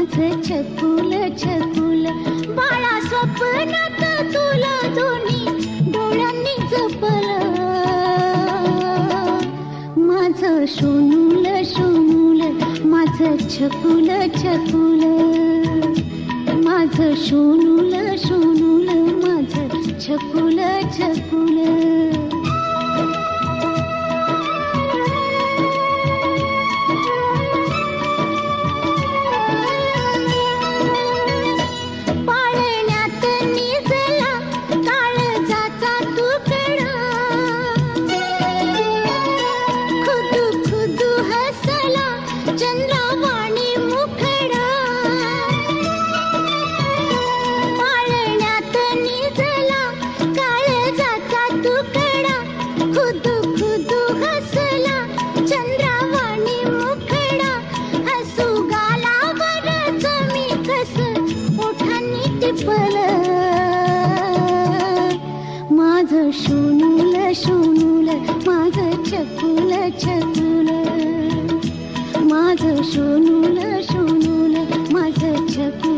mață cetulă, cetulă Baia s-o până tătulă, doni Doleanii zăpălă Mață șunulă, șunulă Mață cetulă, cetulă Mață șunulă, șunulă Mață cetulă, cetulă माझ म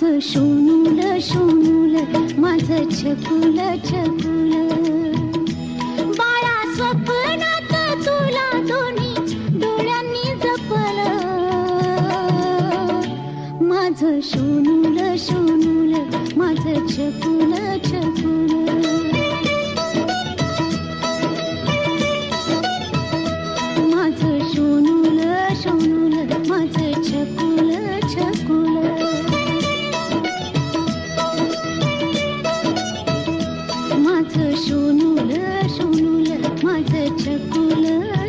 माझं शोनूल शोनूल माझं छकुल छकुल बाळा स्वप्नात तुला दोन्ही डोळ्यांनी जपल माझं शोनूल शोनूल माझं छकुल छकुल आज चकुला